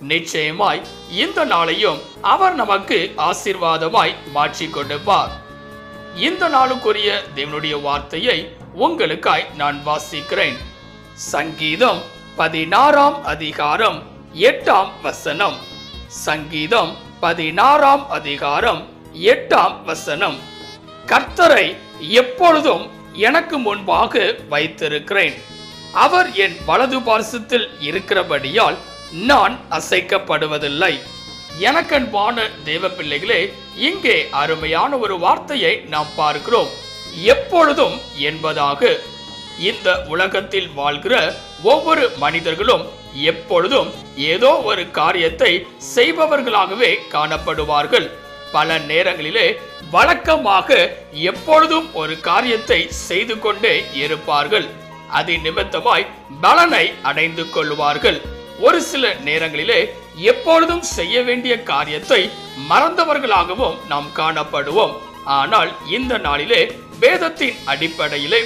நிச்சயமாய் இந்த நாளையும் அவர் நமக்கு ஆசீர்வாதமாய் மாற்றி கொடுப்பார் இந்த நாளுக்குரிய தேவனுடைய வார்த்தையை உங்களுக்காய் நான் வாசிக்கிறேன். சங்கீதம் பதினாறாம் அதிகாரம் எட்டாம் வசனம். சங்கீதம் பதினாறாம் அதிகாரம் எட்டாம் வசனம். கர்த்தரை எப்பொழுதும் எனக்கு முன்பாக வைத்திருக்கிறேன். அவர் என் வலது பார்சத்தில் இருக்கிறபடியால் நான் அசைக்கப்படுவதில்லை. எனக்கன்பான தேவ பிள்ளைகளே இங்கே அருமையான ஒரு வார்த்தையை நாம் பார்க்கிறோம். எப்பொழுதும் என்பதாக. இந்த உலகத்தில் வாழ்கிற ஒவ்வொரு மனிதர்களும் எப்பொழுதும் ஏதோ ஒரு காரியத்தை செய்பவர்களாகவே காணப்படுவார்கள். பல நேரங்களிலே வழக்கமாக எப்பொழுதும் ஒரு காரியத்தை செய்து கொண்டே இருப்பார்கள். அது நிமித்தமாய் பலனை அடைந்து கொள்வார்கள். ஒரு சில நேரங்களிலே எப்பொழுதும் செய்ய வேண்டிய காரியத்தை மறந்தவர்களாகவும் நாம் காணப்படுவோம். ஆனால் இந்த நாளிலே வேதத்தின் அடிப்படையிலே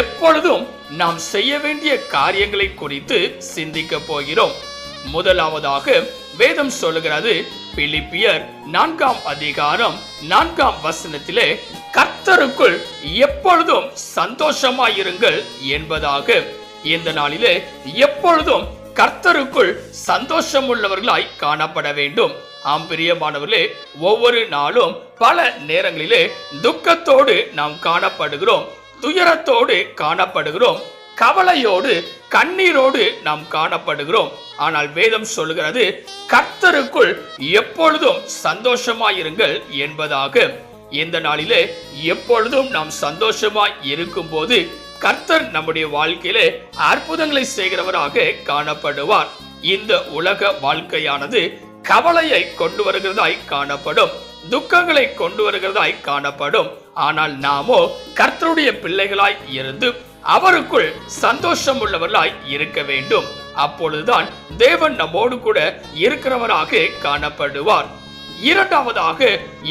எப்பொழுதும் நாம் செய்ய வேண்டிய காரியங்களை குறித்து சிந்திக்க போகிறோம். முதலாவதாக வேதம் சொல்லுகிறது பிலிப்பியர் நான்காம் அதிகாரம் நான்காம் வசனத்திலே கர்த்தருக்குள் எப்பொழுதும் சந்தோஷமாயிருங்கள் என்பதாக. இந்த நாளிலே எப்பொழுதும் கர்த்தருக்குள் சந்தோஷம் உள்ளவர்களாய் காணப்பட வேண்டும். ஆம் பிரியமானவர்களே ஒவ்வொரு நாளும் பல நேரங்களிலே துக்கத்தோடு நாம் காணப்படுகிறோம் துயரத்தோடு காணப்படுகிறோம் கவலையோடு கண்ணீரோடு நாம் காணப்படுகிறோம். ஆனால் வேதம் சொல்லுகிறது கர்த்தருக்குள் எப்பொழுதும் சந்தோஷமாயிருங்கள் என்பதாக. இந்த நாளிலே எப்பொழுதும் நாம் சந்தோஷமாய் இருக்கும்போது கர்த்தர் நம்முடைய வாழ்க்கையிலே அற்புதங்களை செய்கிறவராக காணப்படுவார். இந்த உலக வாழ்க்கையானது கவலையை கொண்டு வருகிறதாய் காணப்படும் துக்கங்களை கொண்டு வருகிறதாய் காணப்படும். ஆனால் நாமோ கர்த்தருடைய பிள்ளைகளாய் இருந்து அவருக்குள் சந்தோஷம் உள்ளவர்களாய் இருக்க வேண்டும். அப்பொழுதுதான் தேவன் நம்மோடு கூட இருக்கிறவராக காணப்படுவார். இரண்டாவதாக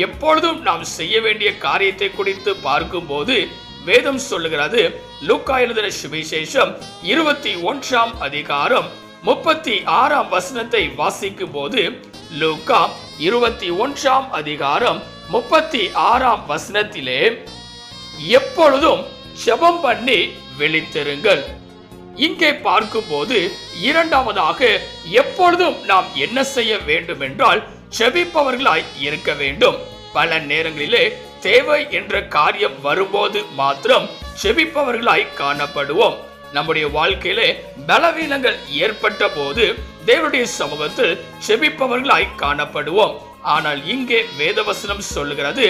எப்பொழுதும் நாம் செய்ய வேண்டிய காரியத்தை குறித்து பார்க்கும்போது வேதம் சொல்லுகிறது. லூக்கா எழுதின சுவிசேஷம் இருபத்தி ஒன்றாம் அதிகாரம் முப்பத்தி ஆறாம் வசனத்தை வாசிக்கும் போது லூக்கா இருபத்தி ஒன்றாம் அதிகாரம் முப்பத்தி ஆறாம் வசனத்திலே எப்பொழுதும் ஜெபம் பண்ணி விழித்திருங்கள். இங்கே பார்க்கும்போது இரண்டாவதாக எப்பொழுதும் நாம் என்ன செய்ய வேண்டும் என்றால் செபிப்பவர்களாய் இருக்க வேண்டும். பல நேரங்களிலே தேவை என்ற காரியம் வரும்போது மாத்திரம் செபிப்பவர்களாய் காணப்படுவோம். நம்முடைய வாழ்க்கையிலே பலவீனங்கள் ஏற்பட்ட போது தேவனுடைய சமூகத்தில் செபிப்பவர்களாய் காணப்படுவோம். ஆனால் இங்கே வேதவசனம் சொல்லுகிறது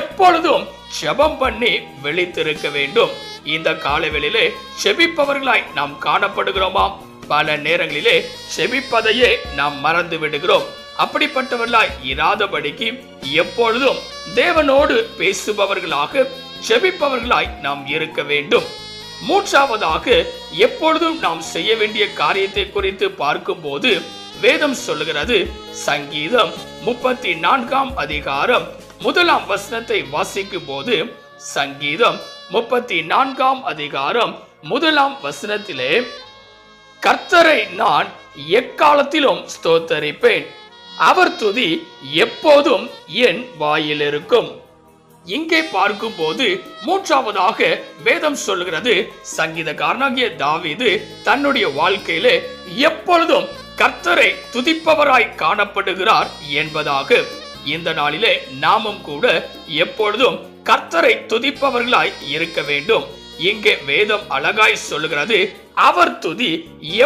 எப்பொழுதும் செபம் பண்ணி விழித்திருக்க வேண்டும். இந்த காலவெளியிலே செபிப்பவர்களாய் நாம் காணப்படுகிறோமா பல நேரங்களிலே செபிப்பதையே நாம் மறந்து விடுகிறோம். அப்படிப்பட்டவர்களாய் இராதபடிக்கு எப்பொழுதும் தேவனோடு பேசுபவர்களாக செபிப்பவர்களாய் நாம் இருக்க வேண்டும். மூன்றாவதாக எப்பொழுதும் நாம் செய்ய வேண்டிய காரியத்தை குறித்து பார்க்கும்போது வேதம் சொல்லுகிறது சங்கீதம் முப்பத்தி நான்காம் அதிகாரம் முதலாம் வசனத்தை வாசிக்கும் போது சங்கீதம் முப்பத்தி நான்காம் அதிகாரம் முதலாம் வசனத்திலே கர்த்தரை நான் எக்காலத்திலும் ஸ்தோத்தரிப்பேன். அவர் துதி எப்போதும் என் வாயில் இருக்கும் இங்கே பார்க்கும்போது மூன்றாவதாக வேதம் சொல்கிறது சங்கீதக்காரனாகிய தாவிது தன்னுடைய வாழ்க்கையில எப்பொழுதும் கர்த்தரை துதிப்பவராய் காணப்படுகிறார் என்பதாக. இந்த நாளிலே நாமும் கூட எப்பொழுதும் கர்த்தரை துதிப்பவர்களாய் இருக்க வேண்டும். இங்கே வேதம் அழகாய் சொல்லுகிறது அவர் துதி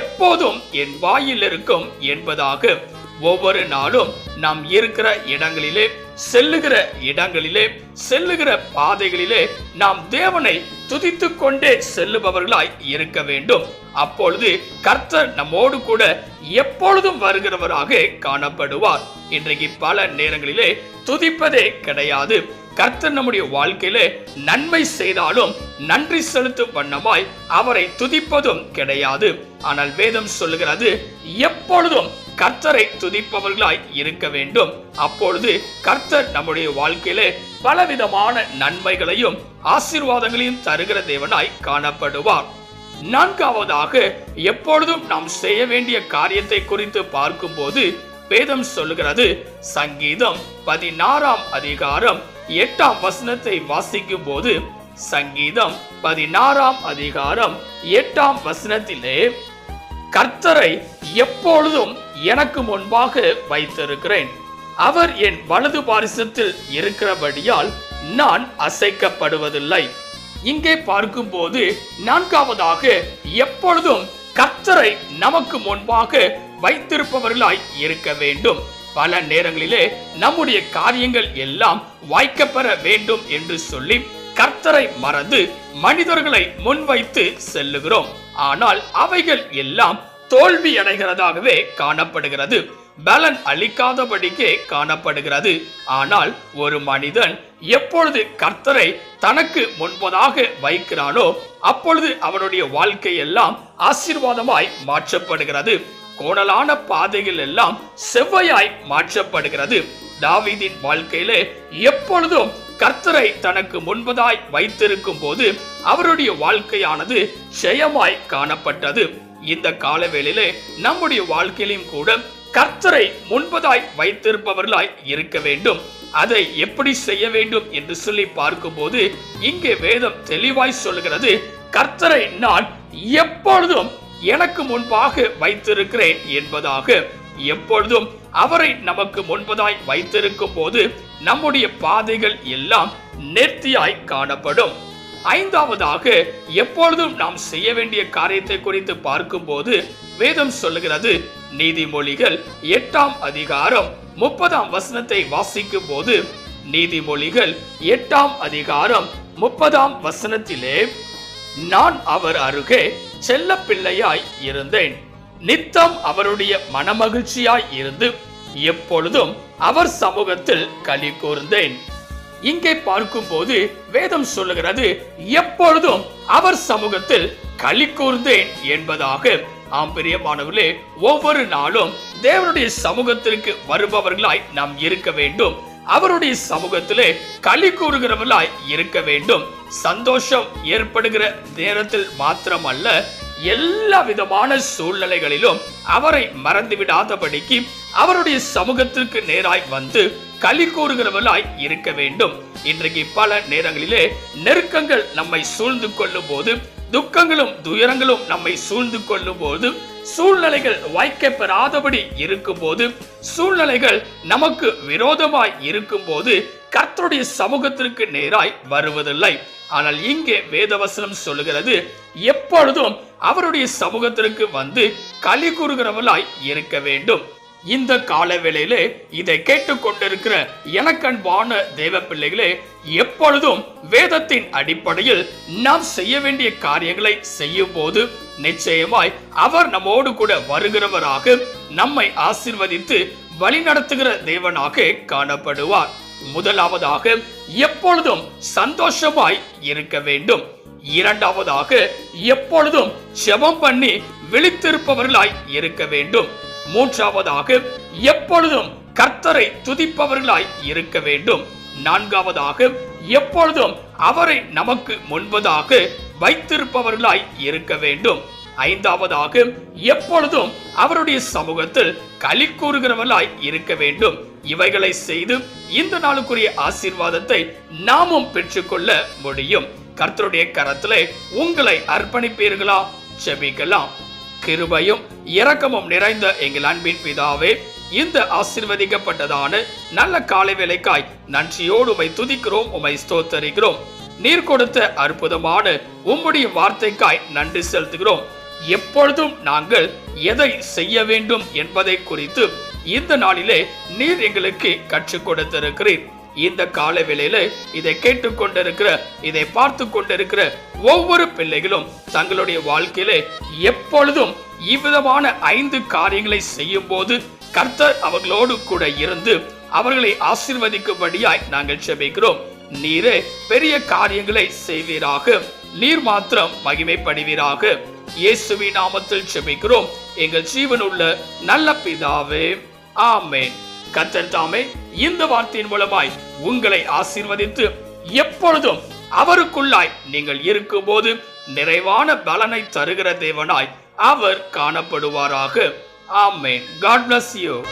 எப்போதும் என் வாயில் இருக்கும் என்பதாக. ஒவ்வொரு நாளும் நாம் இருக்கிற இடங்களிலே செல்லுகிற இடங்களிலே செல்லுகிற பாதைகளிலே நாம் தேவனை துதித்து கொண்டே செல்லுபவர்களாய் இருக்க வேண்டும். அப்பொழுது கர்த்தர் நம்மோடு கூட எப்பொழுதும் வருகிறவராக காணப்படுவார். இன்றைக்கு பல நேரங்களிலே துதிப்பதே கிடையாது. கர்த்தர் நம்முடைய வாழ்க்கையிலே நன்மை செய்தாலும் நன்றி செலுத்தும் வண்ணமாய் அவரை துதிப்பதும் கிடையாது. ஆனால் வேதம் சொல்லுகிறது எப்பொழுதும் கர்த்தரை துதிப்பவர்களாய் இருக்க வேண்டும். அப்பொழுது கர்த்தர் நம்முடைய வாழ்க்கையில பலவிதமான நன்மைகளையும் ஆசீர்வாதங்களையும் தருகிற தேவனாய் காணப்படுவார். நான்காவதாக எப்பொழுதும் நாம் செய்ய வேண்டிய காரியத்தை குறித்து பார்க்கும்போது வேதம் சொல்லுகிறது சங்கீதம் பதினாறாம் அதிகாரம் எட்டாம் வசனத்தை வாசிக்கும் போது சங்கீதம் பதினாறாம் அதிகாரம் எட்டாம் வசனத்திலே கர்த்தரை எப்பொழுதும் எனக்கு முன்பாக வைத்திருக்கிறேன். அவர் என் வலது பாரிசத்தில் இருக்கிறபடியால் நான் அசைக்கப்படுவதில்லை. இங்கே பார்க்கும்போது நான்காவதாக எப்பொழுதும் கர்த்தரை நமக்கு முன்பாக வைத்திருப்பவர்களாய் இருக்க வேண்டும். பல நேரங்களிலே நம்முடைய காரியங்கள் எல்லாம் வாய்க்கப்பெற வேண்டும் என்று சொல்லி கர்த்தரை மறந்து மனிதர்களை முன்வைத்து செல்லுகிறோம். ஆனால் அவைகள் எல்லாம் தோல்வி அடைகிறதாகவே காணப்படுகிறது. பலன் அளிக்காதபடிக்கே காணப்படுகிறது. ஆனால் ஒரு மனிதன் எப்பொழுது கர்த்தரை தனக்கு முன்பதாக வைக்கிறானோ அப்பொழுது அவனுடைய வாழ்க்கை எல்லாம் ஆசீர்வாதமாய் மாற்றப்படுகிறது. கோணலான பாதைகள் எல்லாம் செவ்வையாய் மாற்றப்படுகிறது. தாவிதின் வாழ்க்கையிலே எப்பொழுதும் கர்த்தரை தனக்கு முன்பதாய் வைத்திருக்கும் போது அவருடைய வாழ்க்கையானது ஜெயமாய் காணப்பட்டது. இந்த காலவேளிலே நம்முடைய வாழ்க்கையிலும் கூட கர்த்தரை முன்பதாய் வைத்திருப்பவர்களாய் இருக்க வேண்டும். அதை எப்படி செய்ய வேண்டும் என்று சொல்லி பார்க்கும்போது இங்கே வேதம் தெளிவாய் சொல்கிறது கர்த்தரை நான் எப்பொழுதும் எனக்கு முன்பாக வைத்திருக்கிறேன் என்பதாக. எப்பொழுதும் அவரை நமக்கு முன்பதாய் வைத்திருக்கும் போது நம்முடைய பாதைகள் எல்லாம் நேர்த்தியாய் காணப்படும். ஐந்தாவதாக எப்பொழுதும் நாம் செய்ய வேண்டிய காரியத்தை குறித்து பார்க்கும்போது வேதம் சொல்லுகிறது நீதிமொழிகள் எட்டாம் அதிகாரம் முப்பதாம் வசனத்தை வாசிக்கும் போது நீதிமொழிகள் எட்டாம் அதிகாரம் முப்பதாம் வசனத்திலே நான் அவர் அருகே செல்ல பிள்ளையாய் இருந்தேன். நித்தம் அவருடைய மனமகிழ்ச்சியாய் இருந்து எப்பொழுதும் அவர் சமூகத்தில் களி கூர்ந்தேன். இங்கே பார்க்கும்போது வேதம் சொல்லுகிறது எப்பொழுதும் அவர் சமூகத்தில் களி கூர்ந்தேன் என்பதாக. ஆம் பிரியமானவர்களே ஒவ்வொரு நாளும் தேவனுடைய சமூகத்திற்கு வருபவர்களாய் நாம் இருக்க வேண்டும். அவருடைய சமூகத்திலே களி கூறுகிறவர்களாய் இருக்க வேண்டும். சந்தோஷம் ஏற்படுகிற நேரத்தில் மாத்திரமல்ல எல்லா விதமான சூழ்நிலைகளிலும் அவரை மறந்துவிடாதபடிக்கு அவருடைய சமூகத்திற்கு நேராய் வந்து களி கூறுகிறவர்களாய் இருக்க வேண்டும். இன்றைக்கு பல நேரங்களிலே நெருக்கங்கள் நம்மை சூழ்ந்து கொள்ளும் போது துக்கங்களும் துயரங்களும் நம்மை சூழ்ந்து கொள்ளும் போது சூழ்நிலைகள் வாய்க்கப்பெறாதபடி இருக்கும் போது சூழ்நிலைகள் நமக்கு விரோதமாய் இருக்கும் போது கர்த்தருடைய சமூகத்திற்கு நேராய் வருவதில்லை. ஆனால் இங்கே வேதவசனம் சொல்லுகிறது எப்பொழுதும் அவருடைய சமூகத்திற்கு வந்து களி கூறுகிறவர்களாய் இருக்க வேண்டும். இந்த காலவேளையிலே இதை கேட்டுக்கொண்டிருக்கிற எனக்கன்பான தேவ பிள்ளைகளே எப்பொழுதும் வேதத்தின் அடிப்படையில் நாம் செய்ய வேண்டிய காரியங்களை செய்யும் போது நிச்சயமாய் அவர் நம்மோடு கூட வருகிறவராக நம்மை ஆசிர்வதித்து வழிநடத்துகிற தேவனாக காணப்படுவார். முதலாவதாக எப்பொழுதும் சந்தோஷமாய் இருக்க வேண்டும். இரண்டாவதாக எப்பொழுதும் செபம் பண்ணி விழித்திருப்பவர்களாய் இருக்க வேண்டும். மூன்றாவதாக எப்பொழுதும் கர்த்தரை துதிப்பவர்களாய் இருக்க வேண்டும். நான்காவதாக எப்பொழுதும் அவரை நமக்கு முன்பதாக வைத்திருப்பவர்களாய் இருக்க வேண்டும். ஐந்தாவதாக எப்பொழுதும் அவருடைய சமூகத்தில் களி கூறுகிறவர்களாய் இருக்க வேண்டும். இவைகளை செய்து இந்த நாளுக்குரிய ஆசீர்வாதத்தை நாமும் பெற்றுக்கொள்ள முடியும். கர்த்தருடைய கரத்திலே உங்களை அர்ப்பணிப்பீர்களா? செபிக்கலாம் கிருபையும் இரக்கமும் நிறைந்த எங்கள் அன்பின் பிதாவே இந்த ஆசிர்வதிக்கப்பட்டதான நல்ல காலை வேலைக்காய் நன்றியோடு உமை துதிக்கிறோம் உமை ஸ்தோத்தரிக்கிறோம். நீர் கொடுத்த அற்புதமான உம்முடைய வார்த்தைக்காய் நன்றி செலுத்துகிறோம். எப்பொழுதும் நாங்கள் எதை செய்ய வேண்டும் என்பதை குறித்து இந்த நாளிலே நீர் எங்களுக்கு கற்றுக் கொடுத்திருக்கிறீர். இந்த கால வேளையில இதை கேட்டுக்கொண்டிருக்கிற இதை பார்த்து கொண்டிருக்கிற ஒவ்வொரு பிள்ளைகளும் தங்களுடைய வாழ்க்கையில எப்பொழுதும் இவ்விதமான ஐந்து காரியங்களை செய்யும் போது கர்த்தர் அவர்களோடு கூட இருந்து அவர்களை ஆசிர்வதிக்கும்படியாய் நாங்கள் செபிக்கிறோம் நீரே பெரிய காரியங்களை செய்வீராக. நீர் மாத்திரம் மகிமைப்படுவீராக. இயேசுவி நாமத்தில் செபிக்கிறோம் எங்கள் ஜீவனுள்ள நல்ல பிதாவே. ஆமேன். கத்தர் தாமே இந்த வார்த்தையின் மூலமாய் உங்களை ஆசீர்வதித்து எப்பொழுதும் அவருக்குள்ளாய் நீங்கள் இருக்கும்போது நிறைவான பலனை தருகிற தேவனாய் அவர் காணப்படுவாராக. ஆமேன். God bless you